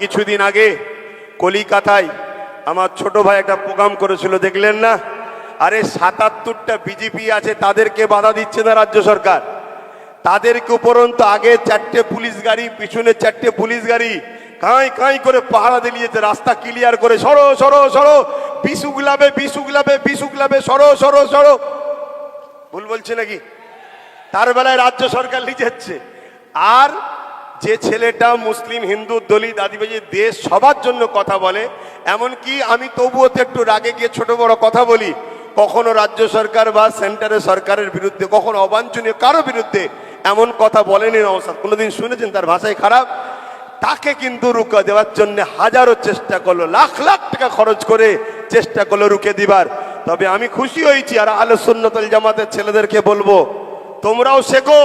কিছুদিন আগে কলিকাতায় আমার ছোট ভাই একটা প্রোগ্রাম করেছিল, দেখলেন না? আরে সাতাত্তরটা বিজেপি আছে, তাদেরকে বাধা দিচ্ছে না রাজ্য সরকার। তাদেরকে উপরন্ত আগে চারটে পুলিশ গাড়ি, পিছনে চারটে পুলিশ গাড়ি, কাঁই কাঁই করে পাহারা দিলিয়েছে, রাস্তা ক্লিয়ার করে, সরো সরো সরো বিশুগুলাবে বিশুগুলাবে বিশুগুলাবে সরো সরো সরো। ভুল বলছে নাকি? তার বেলায় রাজ্য সরকার লিখেছে আর যে ছেলেটা মুসলিম, হিন্দু, দলিত, আদিবাসী, দেশ সবার জন্য কথা বলে, এমনকি আমি তবুও তো একটু রাগে গিয়ে ছোট বড় কথা বলি, কখনো রাজ্য সরকার বা সেন্টারের সরকারের বিরুদ্ধে, কখনো অবাঞ্ছনীয় কারও বিরুদ্ধে এমন কথা বলেনি নওসাদ। কোনোদিন শুনেছেন তার ভাষায় খারাপ? তাকে কিন্তু রুকা দেওয়ার জন্য হাজারো চেষ্টা করল, লাখ লাখ টাকা খরচ করে চেষ্টা করল রুকে দিবার। তবে আমি খুশি হয়েছি আর আলো সুন্নতল জামাতের ছেলেদেরকে বলব, তোমরাও শেখো,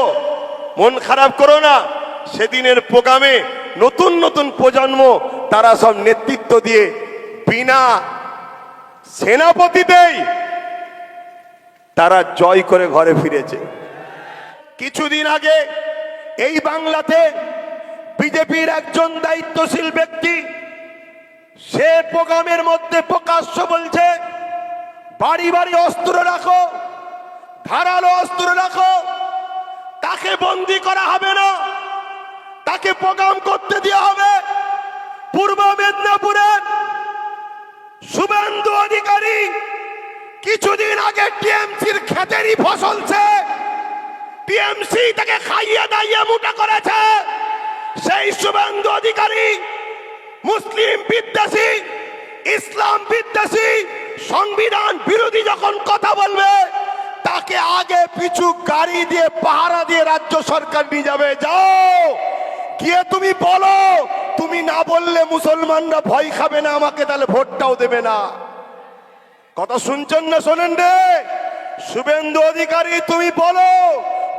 মন খারাপ করো না। সেদিনের প্রোগ্রামে নতুন নতুন প্রজন্ম, তারা সব নেতৃত্ব দিয়ে বিনা সেনাপতিতেই তারা জয় করে ঘরে ফিরেছে। কিছুদিন আগে এই বাংলাতে বিজেপির একজন দায়িত্বশীল ব্যক্তি সে প্রোগ্রামের মধ্যে প্রকাশ্য বলছে, বাড়ি বাড়ি অস্ত্র রাখো, ধারালো অস্ত্র রাখো, তাকে বন্দি করা হবে না। তাকে প্রোগ্রাম করতে দেওয়া হবে। পূর্ব মেদিনীপুরের শুভেন্দু অধিকারী কিছুদিন আগে টিএমসির খেতেরই ফসলছে টিএমসি তাকে খাইয়ে দাইয়ে মোটা করেছে। সেই শুভেন্দু অধিকারী মুসলিম বিদ্বেষী, ইসলাম বিদ্বেষী, সংবিধান বিরোধী যখন কথা বলবে, তাকে আগে পিছু গাড়ি দিয়ে পাহারা দিয়ে রাজ্য সরকার নিয়ে যাবে। যাও! গিয়ে তুমি বলো, তুমি না বললে মুসলমানরা ভয় খাবে না, আমাকে তাহলে ভোটটাও দেবে না। কথা শুনছেন না শোনেন রে? শুভেন্দু অধিকারী, তুমি বলো,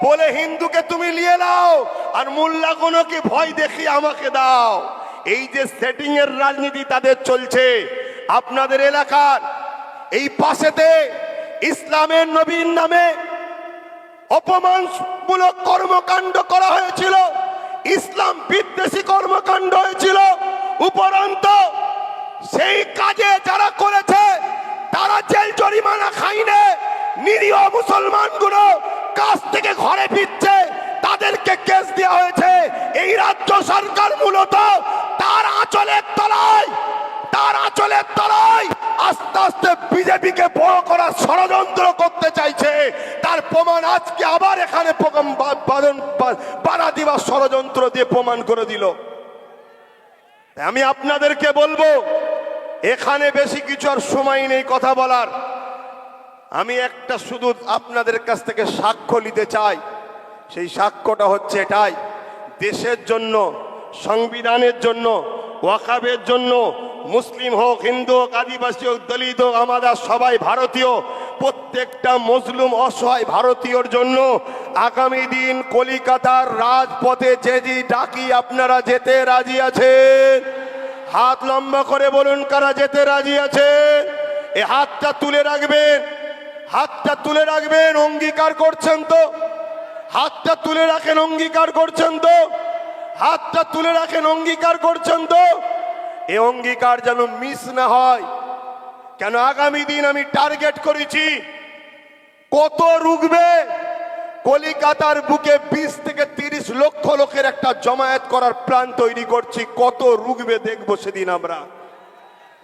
বলে হিন্দুকে তুমি নিয়ে নাও, আর মোল্লা কি ভয় দেখিয়ে আমাকে দাও। এই যে সেটিং এর রাজনীতি তাদের চলছে, আপনাদের এলাকার এই পাশেতে ইসলামের নবীন নামে অপমানমূলক কর্মকাণ্ড করা হয়েছিল। ইসলাম বিদ্বেষী কর্মকাণ্ড হয়েছিল। উপরন্ত সেই কাজে যারা করেছে, তারা জেল জরিমানা খাইনে নিরীহ মুসলমানগুলো কাজ থেকে ঘরে ফিরছে। তাদেরকে কেস দেওয়া হয়েছে। এই রাজ্য সরকার মূলত তার আঁচলের তলায়, তার আঁচলের তলায় আস্তে আস্তে বিজেপিকে বড় করার ষড়যন্ত্র করতে চাইছে। তার প্রমাণ আজকে আবার এখানে দিবার ষড়যন্ত্র দিয়ে প্রমাণ করে দিল। আমি আপনাদেরকে বলব, এখানে বেশি কিছু আর সময় নেই কথা বলার। আমি একটা শুধু আপনাদের কাছ থেকে সাক্ষ্য নিতে চাই। সেই সাক্ষ্যটা হচ্ছে এটাই। দেশের জন্য, সংবিধানের জন্য, ওয়াকাবের জন্য মুসলিম হোক, হিন্দু হোক, আদিবাসী হোক, দলিত হোক, আমাদের সবাই ভারতীয়। প্রত্যেকটা মজলুম অসহায় ভারতীয়র জন্য আগামী দিন কলিকাতার রাজপথে যে যে ডাকি আপনারা যেতে রাজি আছেন? হাত লম্বা করে বলুন, কারা যেতে রাজি আছে এ হাতটা তুলে রাখবেন। হাতটা তুলে রাখবেন, অঙ্গীকার করছেন তো? হাতটা তুলে রাখেন, অঙ্গীকার করছেন তো? হাতটা তুলে রাখেন, অঙ্গীকার করছেন তো? এ অঙ্গীকার যেন মিস না হয়। কেন আগামী দিন আমি টার্গেট করেছি? কত রুগবে কলিকাতার বুকে বিশ থেকে তিরিশ লক্ষ লোকের একটা জমায়েত করার প্ল্যান তৈরি করছি। কত রুগবে দেখব সেদিন আমরা।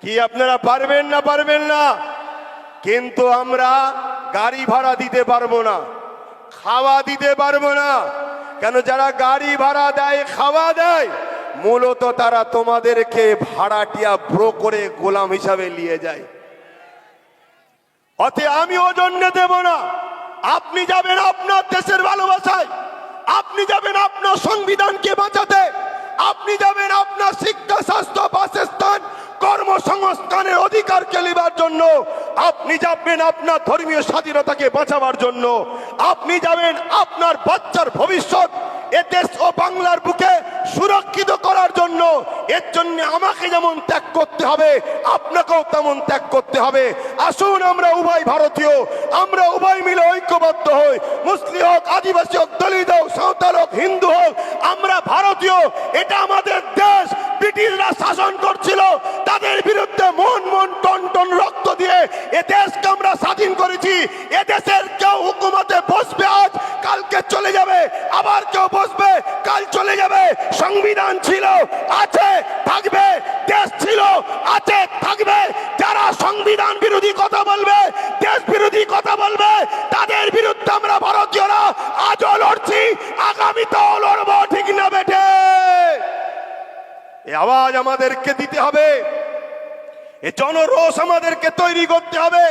কি আপনারা পারবেন না পারবেন না? কিন্তু আমরা গাড়ি ভাড়া দিতে পারব না। খাওয়া দিতে পারব না। কেন যারা গাড়ি ভাড়া দেয়, খাওয়া দেয়? মূলত তারা তোমাদেরকে ভাড়াটিয়া ব্রো করে গোলাম হিসাবে নিয়ে যায়। অতে আমি ওজন্য দেব না। আপনি যাবেন আপনার দেশের ভালোবাসায়। আপনি যাবেন আপনার সংবিধানকে বাঁচাতে। আপনি যাবেন আপনার শিক্ষা, স্বাস্থ্য, বাসস্থান কর্মসংস্থানের অধিকারকে নেবার জন্য, আপনি যাবেন আপনার ধর্মীয় স্বাধীনতাকে বাঁচাবার জন্য। আপনি যাবেন আপনার বাচ্চার ভবিষ্যৎ এ দেশ ও বাংলার বুকে সুরক্ষিত করার জন্য। এর জন্য আমাকে যেমন ত্যাগ করতে হবে, আপনাকেও তেমন ত্যাগ করতে হবে। আসুন আমরা উভয় ভারতীয়, আমরা উভয় মিলে ঐক্যবদ্ধ হই। মুসলিম হোক, আদিবাসী হোক, দলিত হোক, সাঁওতাল হোক, হিন্দু হোক, আমরা ভারতীয়, এটা আমাদের দেশ। ব্রিটিশরা শাসন করছিল, তাদের বিরুদ্ধে মন মন টন টন রক্ত দিয়ে এ দেশকে আমরা স্বাধীন করেছি। এ দেশের কেউ হুকুমতে বসবে আজ, কালকে চলে যাবে, আবার কেউ বসবে, কাল চলে যাবে। সংবিধান ছিল, আছে, থাকবে, দেশ ছিল, আছে, থাকবে। যারা সংবিধান বিরোধী কথা বলবে, দেশ বিরোধী কথা বলবে, তাদের আমাদেরকে দিতে হবে। এ জনরোষ আমাদেরকে তৈরি করতে হবে।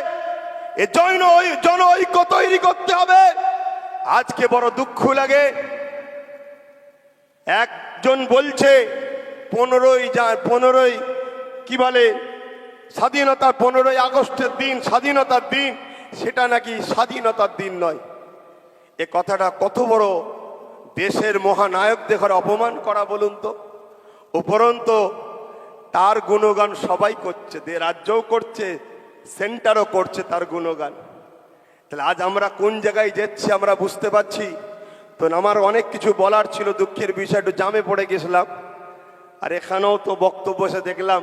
এ জৈন জন ঐক্য তৈরি করতে হবে। আজকে বড় দুঃখ লাগে। একজন বলছে, পনেরোই যা পনেরোই কি বলে? স্বাধীনতার পনেরোই আগস্টের দিন, স্বাধীনতার দিন, সেটা নাকি স্বাধীনতার দিন নয়। এ কথাটা কত বড় দেশের মহানায়ক দেখার অপমান করা বলুন তো। উপরন্ত তার গুণগান সবাই করছে দে রাজ্যও করছে, সেন্টারও করছে তার গুণগান। তাহলে আজ আমরা কোন জায়গায় যাচ্ছি আমরা বুঝতে পারছি? তো আমার অনেক কিছু বলার ছিল, দুঃখের বিষয়, একটু জামে পড়ে গেছিলাম। আর এখানেও তো বক্তব্য এসে দেখলাম,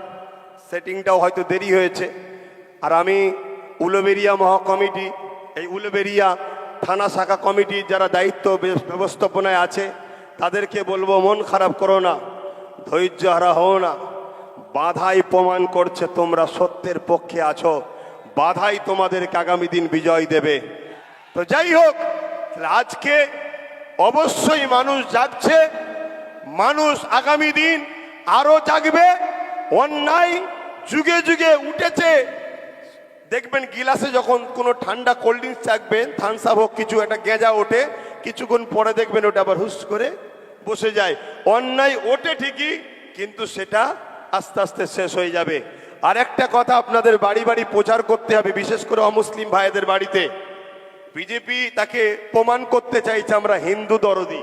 সেটিংটাও হয়তো দেরি হয়েছে। আর আমি উলুবেরিয়া মহাকমিটি, এই উলুবেরিয়া থানা শাখা কমিটির যারা দায়িত্ব ব্যবস্থাপনায় আছে, তাদেরকে বলব, মন খারাপ করো না, ধৈর্য হারা হও না। বাধাই প্রমাণ করছে তোমরা সত্যের পক্ষে আছো। বাধাই তোমাদেরকে আগামী দিন বিজয় দেবে। তো যাই হোক আজকে অবশ্যই মানুষ যাচ্ছে মানুষ আগামী দিন আরও জাগবে। অন্যায় যুগে যুগে উঠেছে। দেখবেন গিলাসে যখন কোনো ঠান্ডা কোল্ড ড্রিঙ্কস চাকবেন থামস হোক, কিছু একটা গেঁজা ওঠে, কিছুক্ষণ পরে দেখবেন ওটা আবার হুস করে বসে যায়। অন্যায় ওঠে ঠিকই, কিন্তু সেটা আস্তে আস্তে শেষ হয়ে যাবে। আর একটা কথা আপনাদের বাড়ি বাড়ি প্রচার করতে হবে, বিশেষ করে অমুসলিম ভাইদের বাড়িতে। বিজেপি তাকে প্রমাণ করতে চাইছে আমরা হিন্দু দরদি।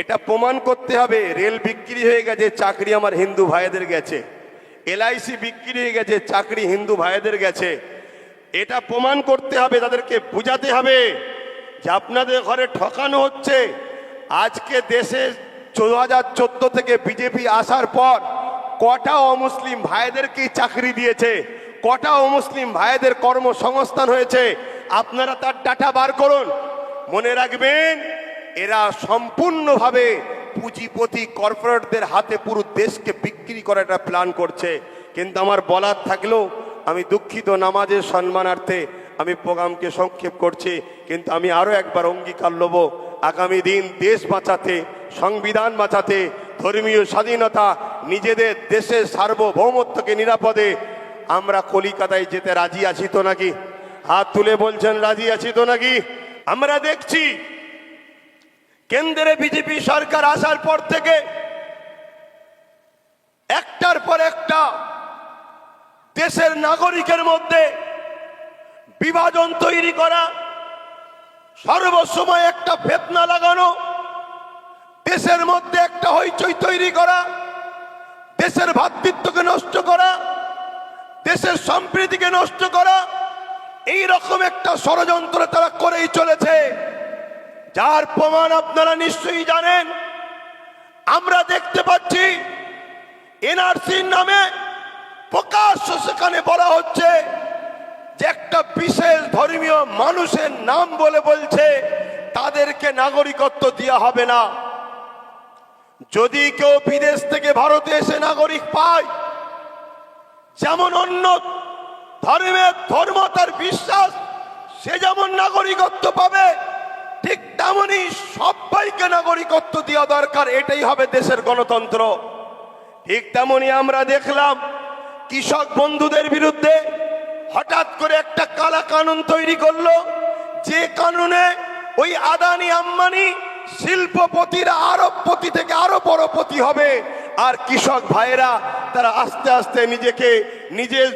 এটা প্রমাণ করতে হবে, রেল বিক্রি হয়ে গেছে, চাকরি আমার হিন্দু ভাইদের গেছে। এলআইসি বিক্রি হয়ে গেছে, চাকরি হিন্দু ভাইদের গেছে। এটা প্রমাণ করতে হবে, তাদেরকে বুঝাতে হবে যে আপনাদের ঘরে ঠকানো হচ্ছে। আজকে দেশে চোদ্দ হাজার থেকে বিজেপি আসার পর কটা অমুসলিম ভাইদেরকেই চাকরি দিয়েছে? কটা অমুসলিম ভাইদের কর্মসংস্থান হয়েছে? আপনারা তার ডাটা বার করুন। মনে রাখবেন, এরা সম্পূর্ণভাবে পুঁজিপতি কর্পোরেটদের হাতে পুরো দেশকে বিক্রি করার একটা প্ল্যান করছে। কিন্তু আমার বলার থাকলেও আমি দুঃখিত নামাজের সম্মানার্থে আমি প্রোগ্রামকে সংক্ষেপ করছি, কিন্তু আমি আরও একবার অঙ্গীকার নেব আগামী দিন দেশ বাঁচাতে, সংবিধান বাঁচাতে, ধর্মীয় স্বাধীনতা নিজেদের দেশের সার্বভৌমত্বকে নিরাপদে আমরা কলিকাতায় যেতে রাজি আছি তো নাকি? হাত তুলে বলছেন, রাজি আছি তো নাকি? আমরা দেখছি কেন্দ্রে বিজেপি সরকার আসার পর থেকে একটার পর একটা দেশের নাগরিকের মধ্যে বিভাজন তৈরি করা, সর্বসময় একটা ফেতনা লাগানো, দেশের মধ্যে একটা হইচই তৈরি করা দেশের ভ্রাতৃত্বকে নষ্ট করা, দেশের সম্প্রীতিকে নষ্ট করা এই রকম একটা ষড়যন্ত্র তারা করেই চলেছে। যার প্রমাণ আপনারা নিশ্চয়ই জানেন। আমরা দেখতে পাচ্ছি, এনআরসির নামে প্রকাশ্য সেখানে বলা হচ্ছে যে একটা বিশেষ ধর্মীয় মানুষের নাম বলে বলছে, তাদেরকে নাগরিকত্ব দেওয়া হবে না। যদি কেউ বিদেশ থেকে ভারতে এসে নাগরিক পায়, যেমন অন্য ধর্মের ধর্ম তার বিশ্বাস, সে যেমন নাগরিকত্ব পাবে, ঠিক তেমনই সবাইকে নাগরিকত্ব দেওয়া দরকার, এটাই হবে দেশের গণতন্ত্র। ঠিক তেমনই আমরা দেখলাম, কৃষক বন্ধুদের বিরুদ্ধে হঠাৎ করে একটা কালা কানুন তৈরি করল, যে কানুনে ওই আদানি আম্বানি শিল্পপতিরা আরবপতি থেকে আরও বড়পতি হবে। আর কৃষক ভাইয়েরা, তারা আস্তে আস্তে নিজেকে নিজের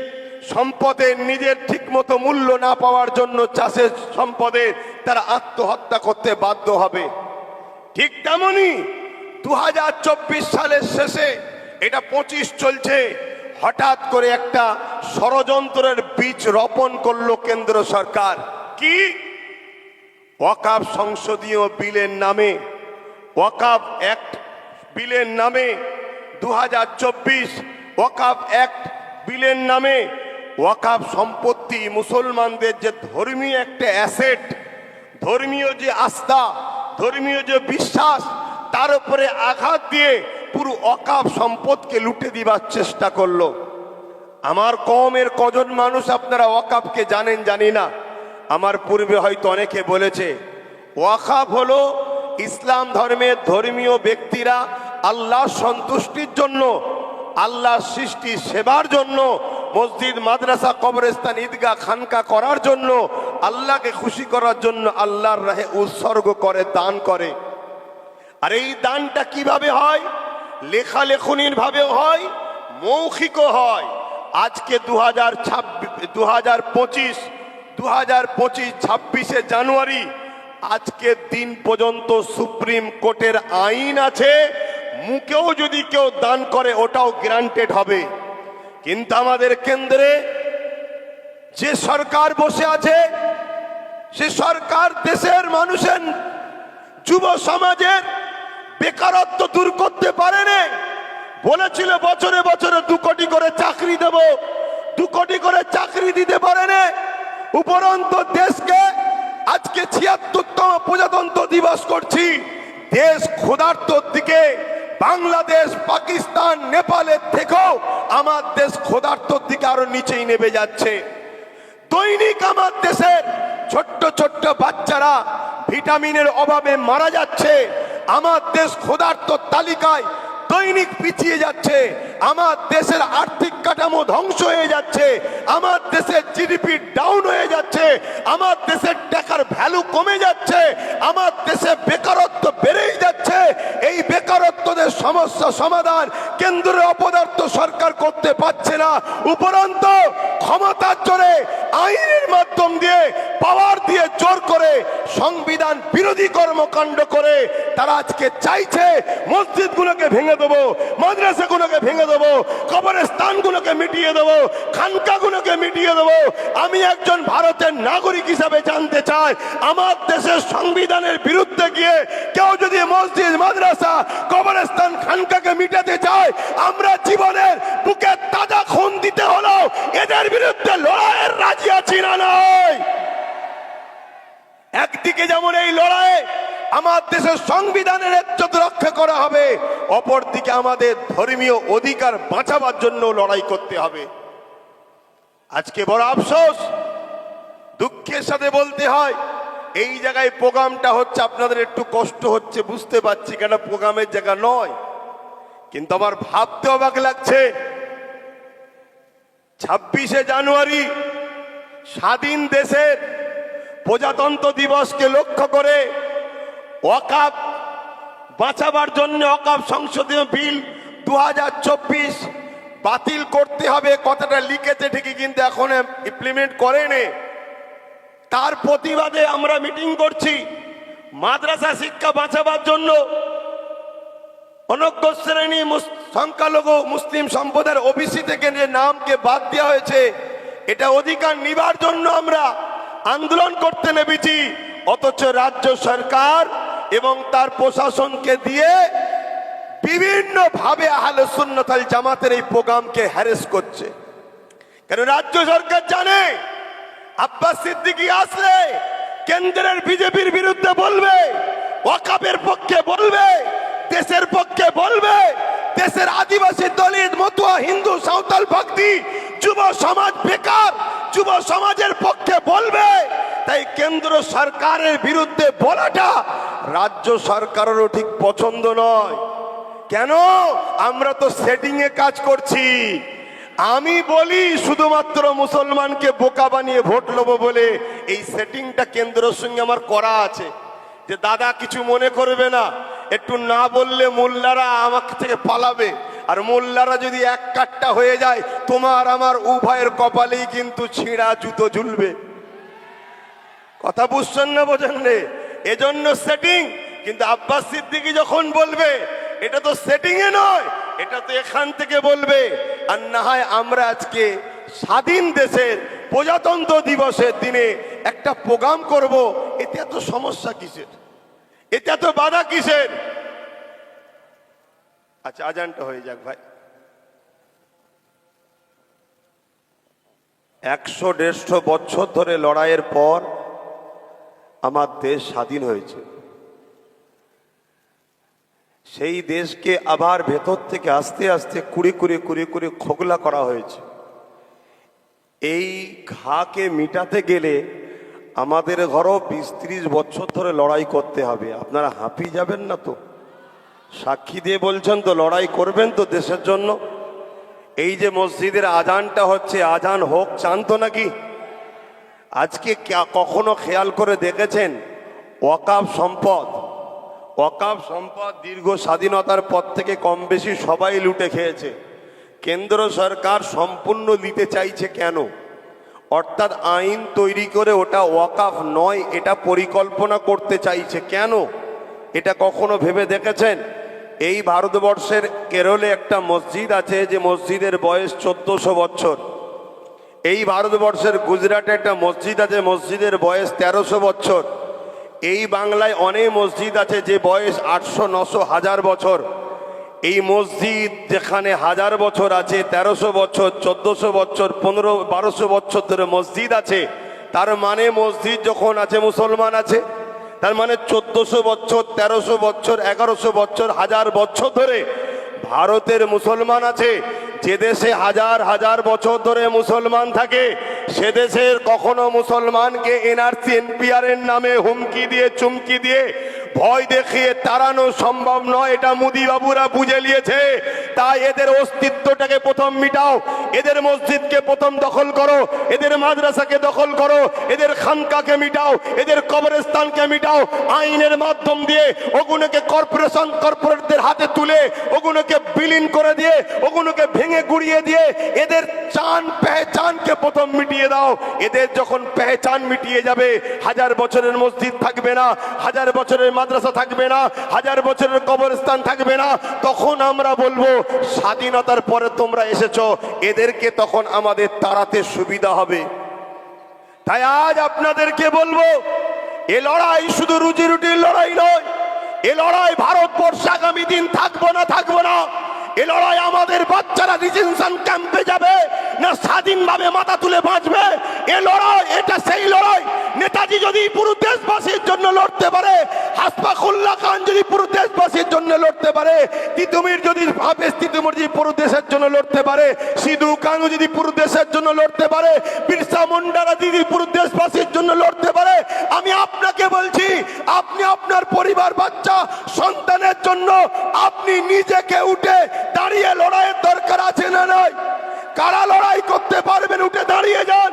সম্পদের নিজের ঠিকমতো মূল্য না পাওয়ার জন্য চাষের সম্পদে তারা আত্মহত্যা করতে বাধ্য হবে। ঠিক তেমনই দু হাজার চব্বিশ সালের শেষে এটা পঁচিশ চলছে। হঠাৎ করে একটা ষড়যন্ত্রের বীজ রোপণ করল কেন্দ্র সরকার। কি? ওয়াকাব সংসদীয় বিলের নামে, ওয়াকাব অ্যাক্ট বিলের নামে দু ওয়াকাফ অ্যাক্ট বিলের নামে ওয়াকাফ সম্পত্তি মুসলমানদের যে ধর্মীয় একটা অ্যাসেট, ধর্মীয় যে আস্থা, ধর্মীয় যে বিশ্বাস, তার উপরে আঘাত দিয়ে পুরো অকাপ সম্পদকে লুটে দিবার চেষ্টা করল। আমার কমের কজন মানুষ আপনারা ওয়াকাফকে জানেন জানি না। আমার পূর্বে হয়তো অনেকে বলেছে, ওয়াকাফ হলো ইসলাম ধর্মের ধর্মীয় ব্যক্তিরা আল্লাহ সন্তুষ্টির জন্য আল্লাহ সৃষ্টি সেবার জন্য, মসজিদ, মাদ্রাসা, কবরস্থান, ঈদগাহ, খানকা করার জন্য, আল্লাহকে খুশি করার জন্য আল্লাহর রাহে উৎসর্গ করে, দান করে। আর এই দানটা কীভাবে হয়? লেখালেখনির ভাবেও হয়, মৌখিকও হয়। আজকে দু হাজার ছাব্বিশ দু হাজার পঁচিশ দু হাজার পঁচিশ ছাব্বিশে জানুয়ারি আজকের দিন পর্যন্ত সুপ্রিম কোর্টের আইন আছে। মুখেও যদি কেউ দান করে, ওটাও গ্রান্টেড হবে। কিন্তু আমাদের কেন্দ্রে যে সরকার বসে আছে, সে সরকার দেশের মানুষের, যুব সমাজের বেকারত্ব দূর করতে পারেনি। বলেছিল বছরে বছরে দু কোটি করে চাকরি দেব, দু কোটি করে চাকরি দিতে পারেনি। উপরন্ত দেশকে আজকে ছিয়াত্তরতম প্রজাতন্ত্র দিবস করছি। দেশ ক্ষুধার্তর দিকে বাংলাদেশ, পাকিস্তান, নেপালের থেকেও আমার দেশ ক্ষুধার্তর দিকে আরও নিচেই নেমে যাচ্ছে। দৈনিক আমার দেশের ছোট্ট ছোট্ট বাচ্চারা ভিটামিনের অভাবে মারা যাচ্ছে। আমার দেশ ক্ষুধার্ত তালিকায় দৈনিক পিছিয়ে যাচ্ছে। আমার দেশের আর্থিক কাঠামো ধ্বংস হয়ে যাচ্ছে, আমার দেশের জিডিপি ডাউন হয়ে যাচ্ছে, আমার দেশের টাকার ভ্যালু কমে যাচ্ছে, আমার দেশে বেকারত্ব বেড়েই যাচ্ছে, এই বেকারত্বদের সমস্যা সমাধান কেন্দ্রের অপদার্থ সরকার করতে পারছে না। উপরন্ত ক্ষমতার জোরে আইনের মাধ্যম দিয়ে পাওয়ার দিয়ে জোর করে সংবিধান বিরোধী কর্মকাণ্ড করে তারা আজকে চাইছে মসজিদগুলোকে ভেঙে দেবো, মাদ্রাসাগুলোকে ভেঙে দেবো। কবরস্থানগুলোকে মিটিয়ে দেবো। খানকাগুলোকে মিটিয়ে দেবো। আমি একজন ভারতের নাগরিক হিসাবে জানতে চাই, আমার দেশের সংবিধানের বিরুদ্ধে গিয়ে কেউ যদি মসজিদ, মাদ্রাসা, কবরস্থান, খানকাকে মিটাতে চায়, আমরা জীবনের বুকে তাজা খুন দিতে হলো এদের বিরুদ্ধে লড়াইয়ের রাজি আছি না নয় একদিকে যেমন এই লড়াই আমার দেশের সংবিধানের ইজ্জত রক্ষা করা হবে। অপরদিকে আমাদের ধর্মীয় অধিকার বাঁচাবার জন্য লড়াই করতে হবে। আজকে বড় আফসোস, দুঃখের সাথে বলতে হয়, এই জায়গায় প্রোগ্রামটা হচ্ছে আপনাদের একটু কষ্ট হচ্ছে, বুঝতে পারছি কেন প্রোগ্রামের জায়গা নয়। কিন্তু আমার ভাবতে অবাক লাগছে, ছাব্বিশে জানুয়ারি স্বাধীন দেশের প্রজাতন্ত্র দিবসকে লক্ষ্য করে ওয়াকাপ বাঁচাবার জন্য অকাপ সংসদীয় বিল দু হাজার চব্বিশ বাতিল করতে হবে। কথাটা লিখেছে ঠিকই, কিন্তু এখন ইমপ্লিমেন্ট করেনি। তার প্রতিবাদে আমরা মিটিং করছি। মাদ্রাসা শিক্ষা বাঁচাবার জন্য অনগ্য শ্রেণি সংখ্যালঘু মুসলিম সম্প্রদায়ের ওবিসি থেকে যে নামকে বাদ দেওয়া হয়েছে, এটা অধিকার নিবার জন্য আমরা আন্দোলন করতে নেমেছি। অথচ রাজ্য সরকার এবং তার প্রশাসনকে দিয়ে বিভিন্ন ভাবে আহলে সুন্নতাল জামাতের এই প্রোগ্রামকে হ্যারেস করছে। কেন রাজ্য সরকার জানে? আব্বাস সিদ্দিকী আসলে কেন্দ্রের বিজেপির বিরুদ্ধে বলবে ওয়াকাবের পক্ষে বলবে, দেশের পক্ষে বলবে, দেশের আদিবাসী দলিত মতুয়া হিন্দু সাঁওতাল ভক্তি যুব সমাজ বেকার, যুব সমাজের পক্ষে বলবে, তাই কেন্দ্র সরকারের বিরুদ্ধে বলাটা রাজ্য সরকারেরও ঠিক পছন্দ নয়। কেন? আমরা তো সেটিং এ কাজ করছি। আমি বলি শুধুমাত্র মুসলমানকে বোকা বানিয়ে ভোট লবো বলে এই সেটিংটা কেন্দ্রের সঙ্গে আমার করা আছে। যে দাদা কিছু মনে করবে না, একটু না বললে মোল্লারা আমার থেকে পালাবে। আর মোল্লারা যদি এক কাটটা হয়ে যায়, তোমার আমার উভয়ের কপালেই কিন্তু ছিঁড়া জুতো ঝুলবে। কথা বুঝছেন না বোঝেন রে এজন্য সেটিং কিন্তু আব্বাস সিদ্দিকি যখন বলবে, এটা তো সেটিং এ নয়, এটা তো এখান থেকে বলবে, আর না হয় আমরা আজকে স্বাধীন দেশের প্রজাতন্ত্র দিবসের দিনে একটা প্রোগ্রাম করব, এতে এত সমস্যা কিসের? এতে এত বাধা কিসের? আচ্ছা আজানটা হয়ে যাক ভাই। একশো দেড়শো বছর ধরে লড়াইয়ের পর আমার দেশ স্বাধীন হয়েছে। সেই দেশকে আবার ভেতর থেকে আস্তে আস্তে কুড়ি কুড়ি কুড়ি কুড়ি খোগলা করা হয়েছে। এই ঘাকে মিটাতে গেলে আমাদের ঘরও বিশ ত্রিশ বছর ধরে লড়াই করতে হবে। আপনারা হাঁপিয়ে যাবেন না তো? সাক্ষী দিয়ে বলছেন, তো লড়াই করবেন তো দেশের জন্য? এই যে মসজিদের আজানটা হচ্ছে, আজান হোক চান তো নাকি? আজকে কখনো খেয়াল করে দেখেছেন? ওয়াকাব সম্পদ। ওয়াকাব সম্পদ দীর্ঘ স্বাধীনতার পর থেকে কম বেশি সবাই লুটে খেয়েছে। কেন্দ্র সরকার সম্পূর্ণ নিতে চাইছে কেন? অর্থাৎ আইন তৈরি করে ওটা ওয়াকাফ নয়, এটা পরিকল্পনা করতে চাইছে কেন? এটা কখনো ভেবে দেখেছেন? এই ভারতবর্ষের কেরলে একটা মসজিদ আছে যে মসজিদের বয়স চোদ্দশো বছর। এই ভারতবর্ষের গুজরাটে একটা মসজিদ আছে, মসজিদের বয়স তেরোশো বছর। এই বাংলায় অনেক মসজিদ আছে যে বয়স আটশো নশো হাজার বছর। এই মসজিদ যেখানে হাজার বছর আছে, তেরোশো বছর, চোদ্দশো বছর, পনেরো, বারোশো বছর ধরে মসজিদ আছে। তার মানে মসজিদ যখন আছে, মুসলমান আছে তার মানে চোদ্দশো বছর, তেরোশো বছর, এগারোশো বছর, হাজার বছর ধরে ভারতের মুসলমান আছে। যে দেশে হাজার হাজার বছর ধরে মুসলমান থাকে, সে দেশের কখনো মুসলমানকে এনআরসি, এনপিআর এর নামে হুমকি দিয়ে, চুমকি দিয়ে ভয় দেখিয়ে তাড়ানো সম্ভব নয়, এটা মুদি বাবুরা বুঝে নিয়েছে। তাই এদের অস্তিত্বটাকে প্রথম মিটাও। এদের মসজিদকে প্রথম দখল করো, এদের মাদ্রাসাকে দখল করো, এদের খানকাকে মিটাও, এদের কবরস্থানকে মিটাও। আইনের মাধ্যম দিয়ে ওগুলোকে কর্পোরেশন কর্পোরেটদের হাতে তুলে, ওগুলোকে বিলীন করে দিয়ে, ওগুলোকে ভেঙে গুড়িয়ে দিয়ে এদের চান পেহচানকে প্রথম মিটিয়ে দাও। এদের যখন পেহচান মিটিয়ে যাবে, হাজার বছরের মসজিদ থাকবে না, হাজার বছরের মাদ্রাসা থাকবে না, হাজার বছরের কবরস্থান থাকবে না, তখন আমরা বলব, স্বাধীনতার পরে তোমরা এসেছ, এদেরকে তখন আমাদের তাড়াতে সুবিধা হবে। তাই আজ আপনাদেরকে বলব, এ লড়াই শুধু রুজি রুটির লড়াই নয়, এ লড়াই ভারতবর্ষ আগামী দিন থাকব না থাকব না, এ লড়াই আমাদের বাচ্চারা ডিটেনশন ক্যাম্পে যাবে না স্বাধীনভাবে মাথা তুলে বাঁচবে, এ লড়াই, এটা সেই লড়াই নেতাজি যদি পুরো দেশবাসীর জন্য লড়তে পারে হাসপাকুল্লাহ খান যদি পুরো দেশবাসীর জন্য লড়তে পারে, তিতুমির যদি ভাবে তিতুমির যদি পুরো দেশের জন্য লড়তে পারে, সিধু কানু যদি পুরো দেশের জন্য লড়তে পারে, বিরসা মুন্ডারা যদি পুরো দেশবাসীর জন্য লড়তে পারে, আমি আপনাকে বলছি, আপনি আপনার পরিবার, বাচ্চা, সন্তানের জন্য আপনি নিজেকে উঠে দাঁড়িয়ে লড়াইয়ের দরকার আছে না নয় কারা লড়াই করতে পারবেন উঠে দাঁড়িয়ে যান?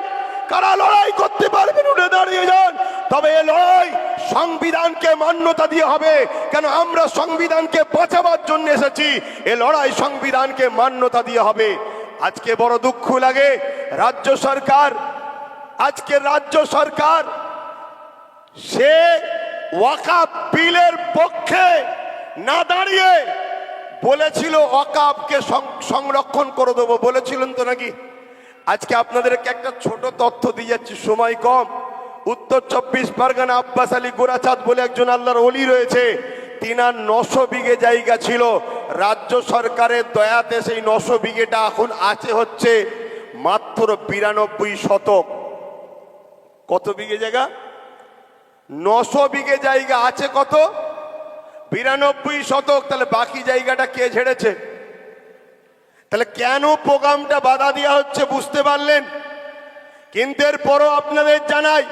কারা লড়াই করতে পারবেন? উঠে দাঁড়িয়ে যান। তবে এ লড়াই সংবিধানকে মান্যতা দিয়ে হবে। কেন আমরা সংবিধানকে বাঁচাবার জন্য এসেছি? এ লড়াই সংবিধানকে মান্যতা দিয়ে হবে। আজকে বড় দুঃখ লাগে। রাজ্য সরকার, আজকে রাজ্য সরকার, সে ওয়াকাব বিলের পক্ষে না দাঁড়িয়ে বলেছিল ওয়াকাবকে সং- সংরক্ষণ করে দেবো। বলেছিলেন তো নাকি? আজকে আপনাদেরকে একটা ছোট তথ্য দিয়ে যাচ্ছি, সময় কম। উত্তর চব্বিশ পরগনা আব্বাস আলী গোরাচাঁদ বলে একজন আল্লাহর অলি রয়েছে। তিনার নশো বিঘে জায়গা ছিল। রাজ্য সরকারের দয়াতে সেই নশো বিঘেটা এখন আছে হচ্ছে মাত্র বিরানব্বই শতক। কত বিঘে জায়গা? নশো বিঘে জায়গা আছে কত? বিরানব্বই শতক। তাহলে বাকি জায়গাটা কে ছেড়েছে তাহলে কেন প্রোগ্রামটা বাধা দেওয়া হচ্ছে বুঝতে পারলেন? কিন্তু এরপরও আপনাদের জানাই